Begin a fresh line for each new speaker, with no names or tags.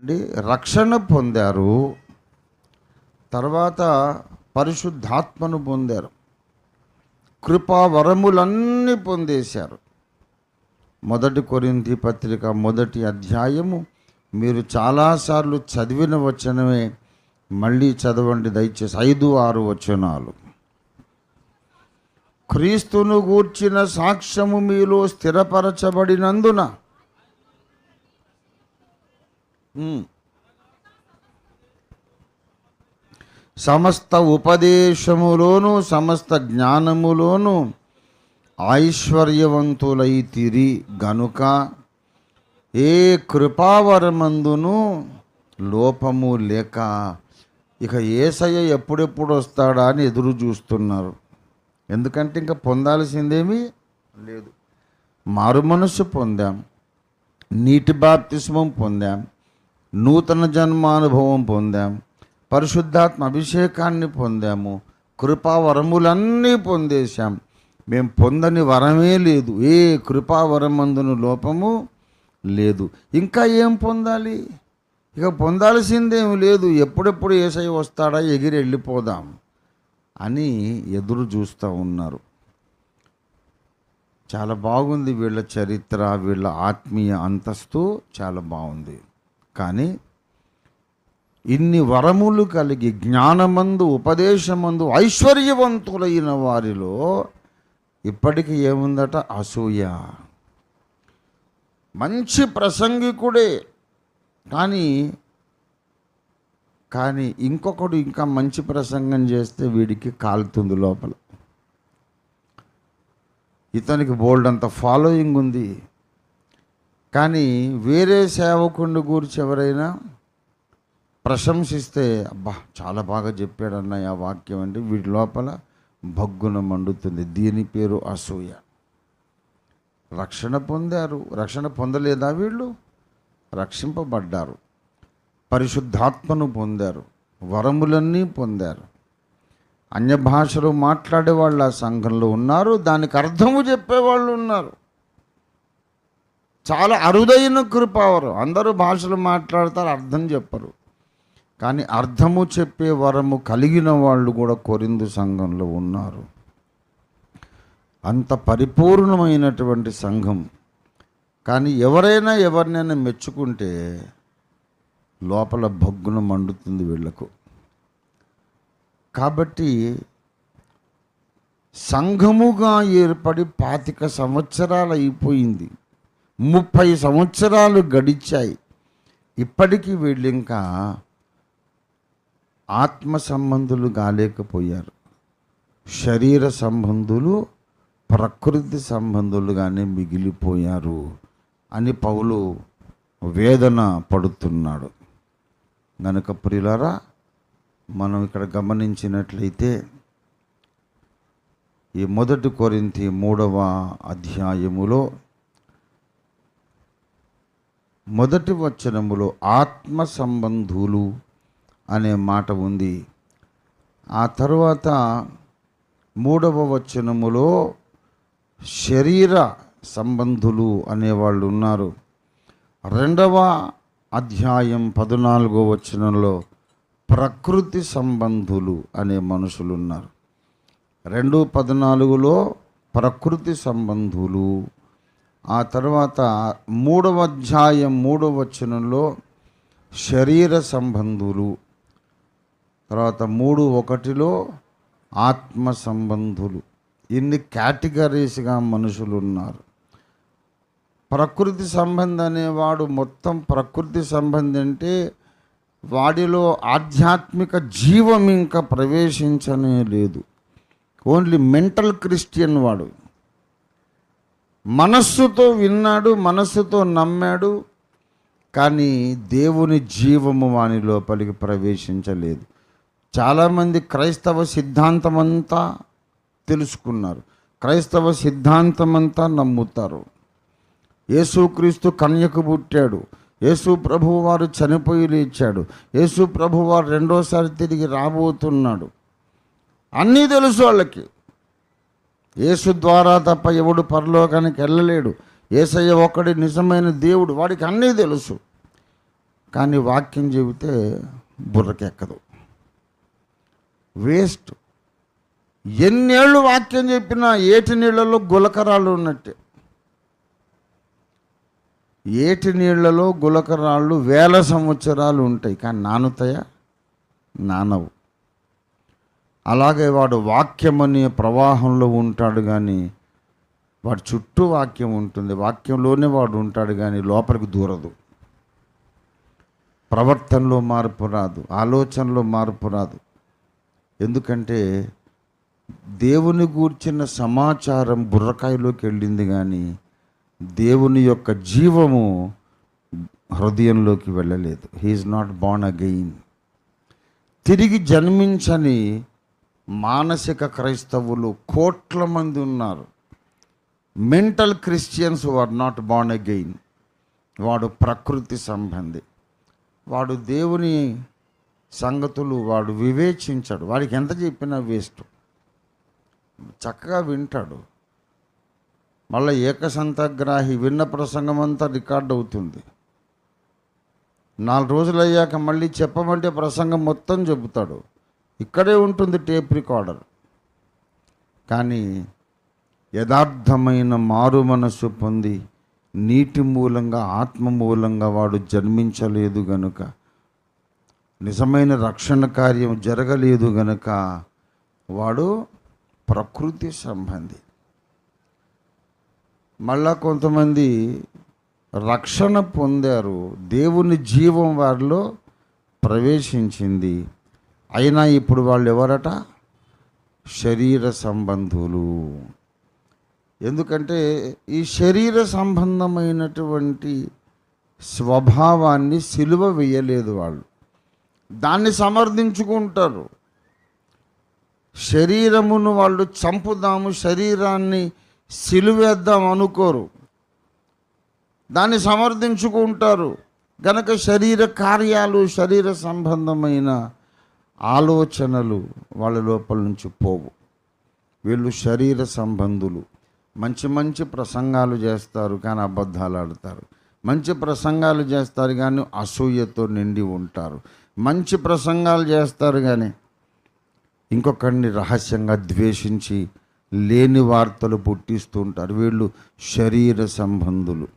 అండి రక్షణ పొందారు తర్వాత పరిశుద్ధాత్మను పొందారు కృపావరములన్నీ పొందేశారు. మొదటి కొరింది పత్రిక మొదటి అధ్యాయము మీరు చాలాసార్లు చదివిన వచనమే మళ్ళీ చదవండి దయచేసి ఐదు ఆరు వచనాలు. క్రీస్తును గూర్చిన సాక్ష్యము మీలో స్థిరపరచబడినందున సమస్త ఉపదేశములోను సమస్త జ్ఞానములోను ఐశ్వర్యవంతులైతిరి గనుక ఏ కృపావరమందును లోపము లేక ఇక ఏసయ్య ఎప్పుడెప్పుడు వస్తాడా అని ఎదురు చూస్తున్నారు. ఎందుకంటే ఇంకా పొందాల్సిందేమీ లేదు. మారు మనస్సు పొందాం. నీటి బాప్తిస్మం పొందాం. నూతన జన్మానుభవం పొందాం. పరిశుద్ధాత్మ అభిషేకాన్ని పొందాము. కృపా వరములన్నీ పొందేశాం. మేము పొందని వరమే లేదు. ఏ కృపా వరమందును లోపము లేదు. ఇంకా ఏం పొందాలి? ఇక పొందాల్సిందేమి లేదు. ఎప్పుడెప్పుడు ఏసై వస్తాడా? ఎగిరి వెళ్ళిపోదాం అని ఎదురు చూస్తూ ఉన్నారు. చాలా బాగుంది వీళ్ళ చరిత్ర వీళ్ళ ఆత్మీయ అంతస్తు. చాలా బాగుంది. కానీ ఇన్ని వరములు కలిగి జ్ఞానమందు ఉపదేశమందు ఐశ్వర్యవంతులైన వారిలో ఇప్పటికి ఏముందట? అసూయ. మంచి ప్రసంగికుడే. కానీ కానీ ఇంకొకడు ఇంకా మంచి ప్రసంగం చేస్తే వీడికి కాలుతుంది లోపల. ఇతనికి బోల్డ్ అంత ఫాలోయింగ్ ఉంది. కానీ వేరే సేవకుడిని గురించి ఎవరైనా ప్రశంసిస్తే అబ్బా చాలా బాగా చెప్పాడు అన్నయ్య ఆ వాక్యం అంటే వీటి లోపల భగ్గున మండుతుంది. దీని పేరు అసూయ. రక్షణ పొందారు. రక్షణ పొందలేదా వీళ్ళు? రక్షింపబడ్డారు. పరిశుద్ధాత్మను పొందారు. వరములన్నీ పొందారు. అన్య భాషలు మాట్లాడే వాళ్ళు ఆ సంఘంలో ఉన్నారు. దానికి అర్థము చెప్పేవాళ్ళు ఉన్నారు. చాలా అరుదైన కృపావరం అందరూ భాషలు మాట్లాడతారు అర్థం చెప్పరు. కానీ అర్థము చెప్పే వరము కలిగిన వాళ్ళు కూడా కొరిందు సంఘంలో ఉన్నారు. అంత పరిపూర్ణమైనటువంటి సంఘం. కానీ ఎవరైనా ఎవరినైనా మెచ్చుకుంటే లోపల భగ్గున మండుతుంది వీళ్ళకు. కాబట్టి సంఘముగా ఏర్పడి పాతిక సంవత్సరాలు అయిపోయింది. ముప్పై సంవత్సరాలు గడిచాయి. ఇప్పటికీ వీళ్ళు ఇంకా ఆత్మ సంబంధులు కాలేకపోయారు. శరీర సంబంధులు ప్రకృతి సంబంధులుగానే మిగిలిపోయారు అని పౌలు వేదన పడుతున్నాడు. గనుక ప్రియులారా మనం ఇక్కడ గమనించినట్లయితే ఈ మొదటి కొరింతి మూడవ అధ్యాయములో మొదటి వచనములో ఆత్మ సంబంధులు అనే మాట ఉంది. ఆ తర్వాత మూడవ వచనములో శరీర సంబంధులు అనేవాళ్ళు ఉన్నారు. రెండవ అధ్యాయం పద్నాలుగో వచనంలో ప్రకృతి సంబంధులు అనే మనుషులు ఉన్నారు రెండు పద్నాలుగులో ప్రకృతి సంబంధులు ఆ తర్వాత మూడవ అధ్యాయం మూడవ వచనంలో శరీర సంబంధులు తర్వాత మూడు ఒకటిలో ఆత్మ సంబంధులు. ఇన్ని కేటగిరీస్గా మనుషులు ఉన్నారు ప్రకృతి సంబంధి అనేవాడు మొత్తం ప్రకృతి సంబంధి అంటే వాడిలో ఆధ్యాత్మిక జీవం ఇంకా ప్రవేశించనే లేదు. ఓన్లీ మెంటల్ క్రిస్టియన్ వాడు. మనస్సుతో విన్నాడు మనస్సుతో నమ్మాడు కానీ దేవుని జీవము వాని లోపలికి ప్రవేశించలేదు. చాలామంది క్రైస్తవ సిద్ధాంతమంతా తెలుసుకున్నారు. క్రైస్తవ సిద్ధాంతమంతా నమ్ముతారు. యేసుక్రీస్తు కన్యకు పుట్టాడు. యేసు ప్రభు వారు చనిపోయి లేచాడు. యేసు ప్రభు వారు రెండోసారి తిరిగి రాబోతున్నాడు. అన్నీ తెలుసు వాళ్ళకి. యేసు ద్వారా తప్ప ఎవడు పరలోకానికి వెళ్ళలేడు. ఏసయ్య ఒక్కడి నిజమైన దేవుడు వాడికి అన్నీ తెలుసు. కానీ వాక్యం చెబితే బుర్రకెక్కదు. వేస్ట్. ఎన్నేళ్ళు వాక్యం చెప్పినా ఏటి నీళ్ళలో గులకరాళ్ళు ఉన్నట్టే. ఏటి నీళ్ళలో గులకరాళ్ళు వేల సంవత్సరాలు ఉంటాయి. కానీ నానుతాయా? నానవు. అలాగే వాడు వాక్యం అనే ప్రవాహంలో ఉంటాడు కానీ వాడు చుట్టూ వాక్యం ఉంటుంది. వాక్యంలోనే వాడు ఉంటాడు కానీ లోపలికి దూరదు. ప్రవర్తనలో మార్పు రాదు. ఆలోచనలో మార్పు రాదు. ఎందుకంటే దేవుని గూర్చిన సమాచారం బుర్రకాయలోకి వెళ్ళింది కానీ దేవుని యొక్క జీవము హృదయంలోకి వెళ్ళలేదు. హీఈస్ నాట్ బాన్ అగెయిన్ తిరిగి జన్మించని మానసిక క్రైస్తవులు కోట్ల మంది ఉన్నారు. Mental Christians are not born again వాడు ప్రకృతి సంబంధి. వాడు దేవుని సంగతులు వాడు వివేచించాడు. వాడికి ఎంత చెప్పినా వేస్ట్. చక్కగా వింటాడు. మళ్ళీ ఏకసంతగ్రాహి విన్న ప్రసంగం అంతా రికార్డ్ అవుతుంది. నాలుగు రోజులు అయ్యాక మళ్ళీ చెప్పమంటే ప్రసంగం మొత్తం చెబుతాడు. ఇక్కడే ఉంటుంది టేప్ రికార్డర్. కానీ యథార్థమైన మారు మనస్సు పొంది నీటి మూలంగా ఆత్మ మూలంగా వాడు జన్మించలేదు గనుక నిజమైన రక్షణ కార్యం జరగలేదు గనుక వాడు ప్రకృతి సంబంధి. మళ్ళా కొంతమంది రక్షణ పొందారు దేవుని జీవం వారిలో ప్రవేశించింది అయినా ఇప్పుడు వాళ్ళు ఎవరట? శరీర సంబంధులు. ఎందుకంటే ఈ శరీర సంబంధమైనటువంటి స్వభావాన్ని సిలువ వేయలేదు వాళ్ళు. దాన్ని సమర్థించుకుంటారు. శరీరమును వాళ్ళు చంపుదాము శరీరాన్ని సిలువేద్దాం అనుకోరు. దాన్ని సమర్థించుకుంటారు. గనక శరీర కార్యాలు శరీర సంబంధమైన ఆలోచనలు వాళ్ళ లోపల నుంచి పోవు. వీళ్ళు శరీర సంబంధులు. మంచి మంచి ప్రసంగాలు చేస్తారు కానీ అబద్ధాలు ఆడతారు. మంచి ప్రసంగాలు చేస్తారు కానీ అసూయతో నిండి ఉంటారు. మంచి ప్రసంగాలు చేస్తారు కానీ ఇంకొకరిని రహస్యంగా ద్వేషించి లేని వార్తలు పుట్టిస్తూ ఉంటారు. వీళ్ళు శరీర సంబంధులు.